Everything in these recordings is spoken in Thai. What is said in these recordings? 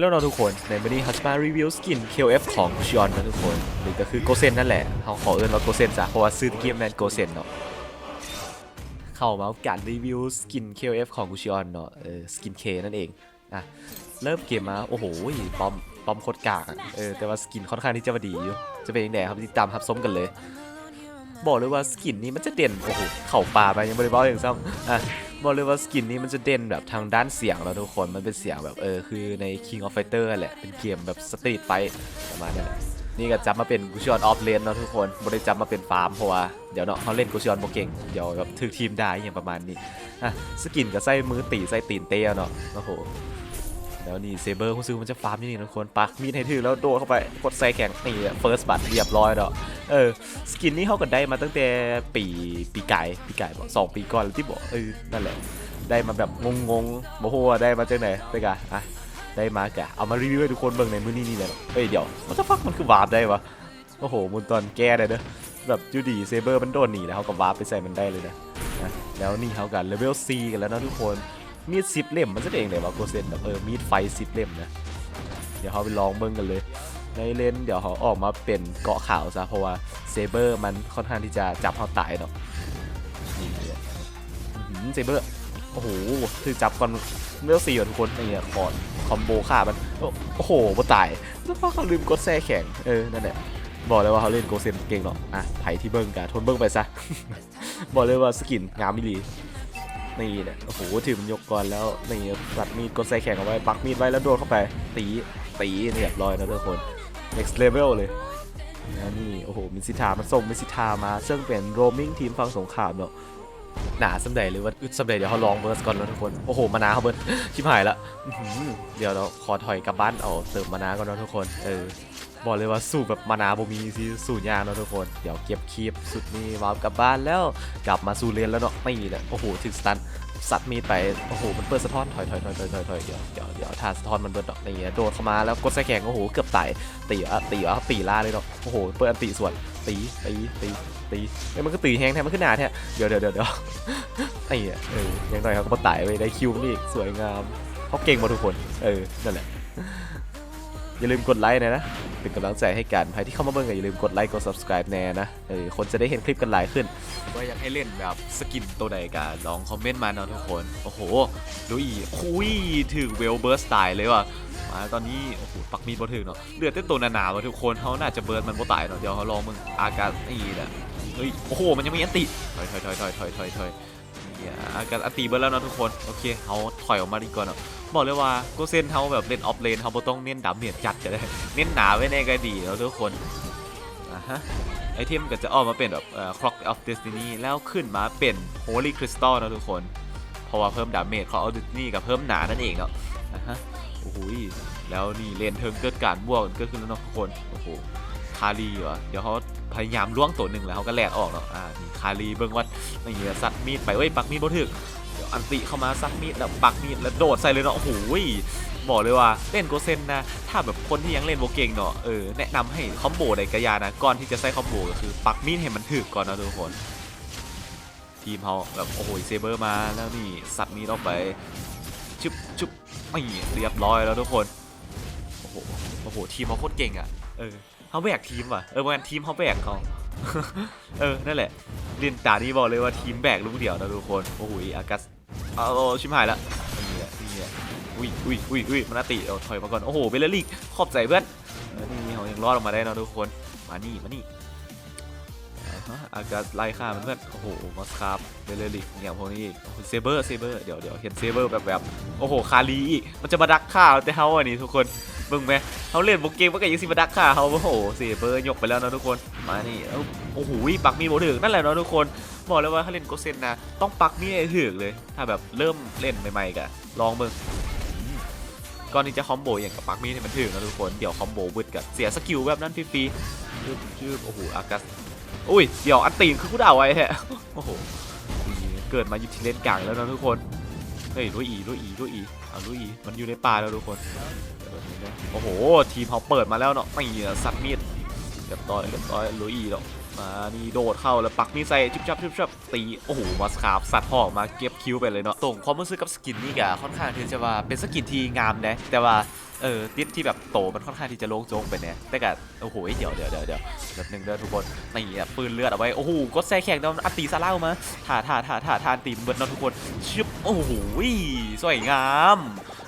แล้วเราทุกคนในวันนี้ฮัสมารีวิวสกิน KOF ของชิออนนะทุกคน หรือก็คือโกเซนนั่นแหละเขาขอเอิ้นว่าโกเซนจ้ะเพราะว่าซื้อตเกียบแมนโกเซนเนาะเข้ามาการรีวิวสกิน KOF ของกุชิออนเนาะเออสกิน K นั่นเองอะเริ่มเกมมาโอ้โหปอมปอมโคตรกากอะเออแต่ว่าสกินค่อนข้างที่จะมาดีอยู่จะเป็นยังไงครับติดตามทับซ้มกันเลย บอกเลยว่าสกินนี้มันจะเด่นโอ้โหเข่าป่าไปยังบริบอลอย่างซ้ำอะ บอกเลยว่าสกินนี้มันจะเด่นแบบทางด้านเสียงแล้วทุกคนมันเป็นเสียงแบบเออคือใน King of Fighter แหละ เป็นเกมแบบสตรีทไฟประมาณนั้นนี่ก็จับมาเป็นกุชิออนออฟเลนเนาะทุกคนบริจับมาเป็นฟาร์มเพราะว่าเดี๋ยวเนาะเขาเล่นกุชิออนโบเก่งเดี๋ยวแบบถึกทีมได้อย่างประมาณนี้อะสกินกับไส้มือตีไส้ตีนเตี้ยเนาะโอ้โห แล้วนี่เซเบอร์คุณซื้อมันจะฟาร์มที่นี่ทุกคนปักมีดให้ถือแล้วโดดเข้าไปกดใส่แข่งนี่เฟิร์สบัตเรียบร้อยเนาะเออสกินนี้เขาก็ได้มาตั้งแต่ปีปีไก่ปีไก่บอกสองปีก่อนที่บอกเออนั่นแหละ ได้มาแบบงงๆโมโหได้มาจากไหนไปกะอะได้มากะเอามารีวิวให้ทุกคนเบิ่งในมือนี้นี่แหละเอ้ยเดี๋ยวมันจะฟักมันคือวาร์ปได้วะโอ้โหมุนตอนแก้ได้เด้อแบบจูดีเซเบอร์มันโดนหนีแล้วเขาก็วาร์ปไปใส่มันได้เลยนะนะแล้วนี่เขากันเลเวล C กันแล้วนะทุกคน มีดสิบเล่มมันจะเองเลยว่าโกเซนแบบเออมีดไฟสิบเล่มนะ เดี๋ยวเขาไปลองเบิ่งกันเลย ในเลนเดี๋ยวเขาออกมาเป็นเกาะขาวซะเพราะว่าเซเบอร์มันค่อนข้างที่จะจับเขาตายเนาะนี่เลยเซเบอร์โอ้โหคือจับก่อนเลือสี่ทุกคนนี่อะคอนคอมโบฆ่ามันโอ้โหบ่ตายแล้วพอเขาลืมกดแซ่แข็งเออนั่นแหละบอกเลยว่าเขาเล่นโกเซนเก่งเนาะอะไผที่เบิ้งกะทนเบิ้งไปซะบอกเลยว่าสกินงามมิลี นี่แหละโอ้โหถือมันยกก่อนแล้วนี่ปัดมีดกดแซ่แข็งเอาไว้ปักมีดไว้แล้วโดนเข้าไป ตีตีเรียบร้อยนะทุกคน next level เลยนะนี่โอ้โหมินซิทามันส่งมินซิทามาซึ่งเป็น roaming ทีมฝั่งสงครามเนาะหนาสำเร็จเลยว่าอึดสำเร็จเดี๋ยวเขาลองเบิร์สก่อนแล้วทุกคนโอ้โหมานาเขาเบิร์สชิบหายละเดี๋ยวเราขอถอยกลับบ้านเอาเติมมานาก่อนนะทุกคนเออ บอกเลยว่าสู้แบบมานาบ่มีสิสู้ยากเนาะทุกคน เดี๋ยวเก็บคีบสุดนี้วาร์ปกลับบ้านแล้วกลับมาสู่เลนแล้วเนาะไม่แหละโอ้โหถึงสตันสัตว์มีดไปโอ้โหมันเปิดสะท้อนถอยถอยถอยถอยถอยถอยเดี๋ยวเดี๋ยวเดี๋ยวถ้าสะท้อนมันเบิดดอกนี่โดดเข้ามาแล้วกดใส่แข็งโอ้โหเกือบตายตีอะตีอะตีล่าเลยเนาะโอ้โหเปิดอันตีส่วนตีตีตีตีเอ้มันก็ตีแห้งแทนมันขึ้นหนาแท้เดี๋ยวเดี๋ยวเดี๋ยวเดี๋ยวไอ้เนี่ยเออยังไงเขาก็มาตายไปได้คิวนี่อีกสวยงามเขาเก่งหมาทุกคนเออนั่นแหละ อย่าลืมกดไลค์นะนะ เป็นกำลังใจให้กัน ใครที่เข้ามาเบิ่งก็อย่าลืมกดไลค์ กด subscribe แน่นะ เออ คนจะได้เห็นคลิปกันหลายขึ้น ว่าอยากให้เล่นแบบสกินตัวใดกันลองคอมเมนต์มาเนาะทุกคน โอ้โห ดูอีคุยถึงเวลเบิร์สตายเลยว่ะ มาตอนนี้ โอ้โห ปักมีดบ่ถึงเนาะ เลือดเต้นตัวหนาๆว่ะทุกคนเขาน่าจะเบิร์นมันบ่ตายเนาะ เดี๋ยวเขาลองมึงอากาศนี่แหละเฮ้ย โอ้โห มันยังไมีอันติถอยถอยถอยถอยถอยถอยถอยเนี่ยอากาศอันติเบิร์นแล้วเนาะทุกคน โอเคเขาถอยออกมาดีกว่าเนาะ บอกเลยว่าโกเซนเขาแบบเล่นออฟเลนเขาบ่ต้องเน้นดาเมจจัดก็ได้เน้นหนาไว้ในก็ดีแล้วทุกคนอะฮะไอเทมก็จะออกมาเป็นแบบเอ่อ Clock of Destiny แล้วขึ้นมาเป็น Holy Crystal นะทุกคน เพราะว่าเพิ่มดาเมจ Clock of Destiny กับเพิ่มหนานั่นเองเนาะอะฮะโอ้โหแล้วนี่เลนเทิงเกิดการบวกเกิดขึ้นแล้วนะทุกคนโอ้โหคารีเหรอเดี๋ยวเขาพยายามล่วงตัวหนึ่งแล้วเขาก็แหลกออกเนาะอ่านี่คารีเบิ่งว่าไม่เงี้ยสัตว์มีดไปเว้ยปักมีดบ่ถึก เดี๋ยวอันติเข้ามาซักมีดแล้วปักมีดแล้วโดดใส่เลยเนาะโอ้โหยบอกเลยว่าเล่นโกเซนนะ ถ้าแบบคนที่ยังเล่นโบเก่งเนาะเออแนะนำให้คอมโบใดกระยานะก่อนที่จะใส่คอมโบก็คือปักมีดให้มันถึกก่อนนะทุกคนทีมเขาแบบโอ้โหเซเบอร์มาแล้วนี่สัตว์มีดออกไปชุบชุบไม่เรียบร้อยแล้วทุกคนโอ้โหโอ้โหทีมเขาโคตรเก่งอะเออเขาแบกทีมว่ะเออวันทีมเขาแบกเขา เออ นั่นแหละเรียนตานี้บอกเลยว่าทีมแบกลูกเดี่ยวนะทุกคน โอ้โหอากัสเอาชิมหายละนี่แหละนี่แหละอุ้ยอุ้ยอุ้ยอุ้ยมันาติเอาถอยมาก่อน โอ้โห เบลลี่ขอบใจเพื่อนนี่เขายังรอดออกมาได้นะทุกคน มานี่ มานี่ อาฮะอากาศไล่ฆ่ามันเพื่อนโอ้โหมอสคาร์เบลเลอรี่เนี่ยพวกนี้อีกเซเบอร์เซเบอร์เดี๋ยวเดี๋ยวเห็นเซเบอร์แบบแบบโอ้โหคารีอีกมันจะมาดักฆ่าแต่เฮาอันนี้ทุกคนเบิ่งไหมเขาเล่นโบเกมว่าก็ยังสิมาดักฆ่าเขาโอ้โหเซเบอร์ยกไปแล้วนะทุกคนมานี่โอ้โหปักมีโบถึงนั่นแหละเนาะทุกคนบอกเลยว่าถ้าเล่นโกเซนนะต้องปักมีให้ถึงเลย ถ้าแบบเริ่มเล่นใหม่ๆกะลองเบิ่งก่อนที่จะคอมโบอย่างกับปักมีให้มันถึงนะทุกคนเดี๋ยวคอมโบวึดกับเสียสกิลแบบนั้นฟรีๆชืบชืบโอ้โหอากาศ อุ้ย เดี๋ยวอันตีนคือกูด่าไว้แฮะ โอ้โห เกิดมาอยู่ที่เลนกลางแล้วนะทุกคน เฮ้ยลุยอีลุยอีลุยอีเอาลุยอีมันอยู่ในป่าแล้วทุกคน โอ้โห ทีมเขาเปิดมาแล้วเนาะไม่สัตว์มีดเรียบร้อยเรียบร้อยลุยอีเนาะมานี่โดดเข้าแล้วปักมีใส่ชิบชับชิบชับตี โอ้โหมาสคาบสัตว์หอกมาเก็บคิวไปเลยเนาะตรงความรู้สึกกับสกินนี่กะค่อนข้างที่จะว่าเป็นสกินที่งามนะแต่ว่าเออติดที่แบบโตมันค่อนข้างที่จะโล่งโจงไปเนี่ยแต่ก็โอ้โหเดี๋ยวเดี๋ยวเดี๋ยวเดี๋ยวแบบหนึ่งเด้อทุกคนนี่อะปืนเลือดเอาไว้โอ้โหก็แซ่แข็งเนอัตีซาร่ามาถ่าถ่าถ่าถ่าถ่าตีมเบิร์ดเนาะทุกคนชึบโอ้โหสวยงาม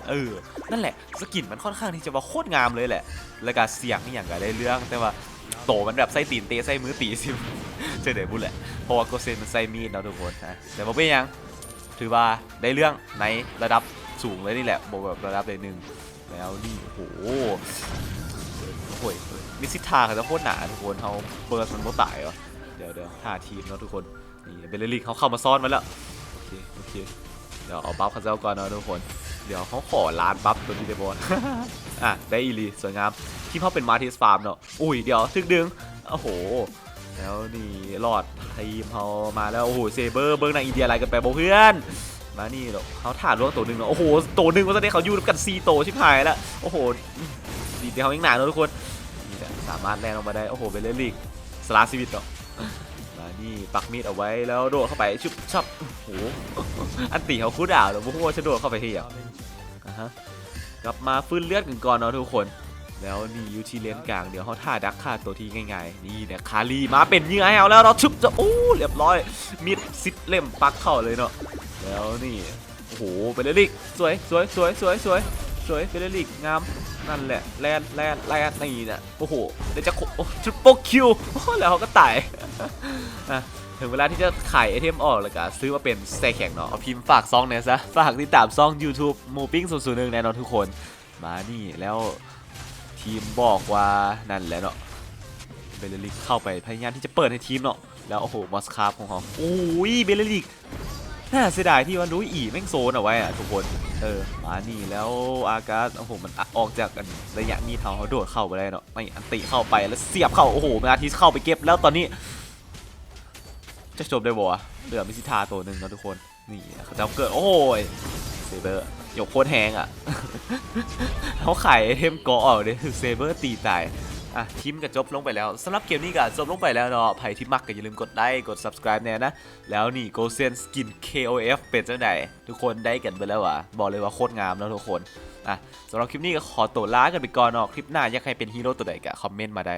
เออนั่นแหละสกินมันค่อนข้างที่จะว่าโคตรงามเลยแหละ แล้วก็เสียงนี่อย่างก็ได้เรื่องแต่ว่าโตมันแบบไส้ตีนเตะไส้มือตีสิเจอเดี๋ยวบุญแหละเพราะว่าโกเซนมันไส้มีดเนาะทุกคนนะแต่ว่าเป็นยังถือว่าได้เรื่องในระดับสูงเลยนี่แหละบอกแบบระดับเลยหนึ่ง แล้วนี่โอ้โหโอ้โหมิสิทาเขาจะโคตรหนาทุกคนเขาเปิดมันโมตายเหรอเดี๋ยวเดี๋ยวท่าทีมเนาะทุกคนนี่เบลลิกเขาเข้ามาซ่อนมาแล้วโอเคโอเคเดี๋ยวเอาบัฟเขาเจ้าก่อนเนาะทุกคน เดี๋ยวเขาขอล้านบัฟตัวนี้ได้บอลอะได้อีลีสวยงามที่เขาเป็นมาร์ทิสฟาร์มเนาะอุ้ยเดี๋ยวทึกดึงโอ้โหแล้วนี่รอดทีมเขามาแล้วโอ้โหเซเบอร์เบิ้งนางอินเดียอะไรกันไปบ่เพื่อน มานี่หรอกเขาถ่านล่วงตัวหนึ่งเนาะโอ้โหตัวหนึ่งว่าตอนนี้เขาอยู่กันซีโตชิบหายแล้วโอ้โหดีเดียวเขายังหนาเนอะทุกคนนี่แหละสามารถแลนออกมาได้โอ้โหเบลเลลิกสลาซีวิตเนาะมานี่ปักมีดเอาไว้แล้วโดดเข้าไปชุบชับโอ้โหอันตีเขาคู่ด่าวแล้วพวกว่าจะโดดเข้าไปที่อะอะฮะกลับมาฟื้นเลือดกันก่อนเนาะทุกคน แล้วนี่ยูทีเลนกลางเดี๋ยวเขาท่าดักฆ่าตัวที่ง่ายๆนี่เนี่ยคารีมาเป็นเหยื่อให้เอาแล้วเราชุบจะโอ้เรียบร้อยมิดซิดเล่มปักเข้าเลยเนาะ แล้วนี่โอ้โหเบลลิกสวยสวยสวยสวยสวยสวยเบลลิกงามนั่นแหละแลนแลนแลนนี่เนี่ยโอ้โหเดี๋ยวจะโอ้ทริปเปิลคิวแล้วเขาก็ตายอะถึงเวลาที่จะขายไอเทมออกแล้วก็ซื้อมาเป็นแซ่แข็งเนาะเอาพิมพ์ฝากซองเนี่ยซะ ฝากติดตามซอง YouTube มูปิ้งศูนย์ศูนย์หนึ่งแน่นอนทุกคน มานี่แล้วทีมบอกว่านั่นแหละเนาะเบลลิกเข้าไปพยายามที่จะเปิดให้ทีมเนาะแล้วโอ้โหมอสคาร์ของเขาโอ้ยเบลลิก น่าเสียดายที่ว่ารู้อีแม่งโซนเอาไว้อะทุกคน เออมานี่แล้วอากาศโอ้โหมันออกจากกันระยะมีเท้าเขาโดดเข้าไปได้เนาะไม่อันติเข้าไปแล้วเสียบเข้าโอ้โหมาทีเข้าไปเก็บแล้วตอนนี้ จะจบได้บ่วะเหลือมิสิทาตัวหนึ่งนะทุกคนนี่เขาจะเกิดโอ้ยเซเบอร์ยกโคตรแหงอะเขาขายไอเทมกาะออกเลยเซเบอร์ตีตาย อะทีมก็จบลงไปแล้วสำหรับเกมนี้ก็จบลงไปแล้วเนาะใครที่มักก็อย่าลืมกดไลค์กด subscribe แน่นะ แล้วนี่โกเซนสกิน KOF เป็นจังไดทุกคนได้กันไปแล้ววะบอกเลยว่าโคตรงามแล้วทุกคนอะสำหรับคลิปนี้ก็ขอตัวลากันไปก่อนเนาะคลิปหน้าอยากให้เป็นฮีโร่ตัวใดก็คอมเมนต์มาได้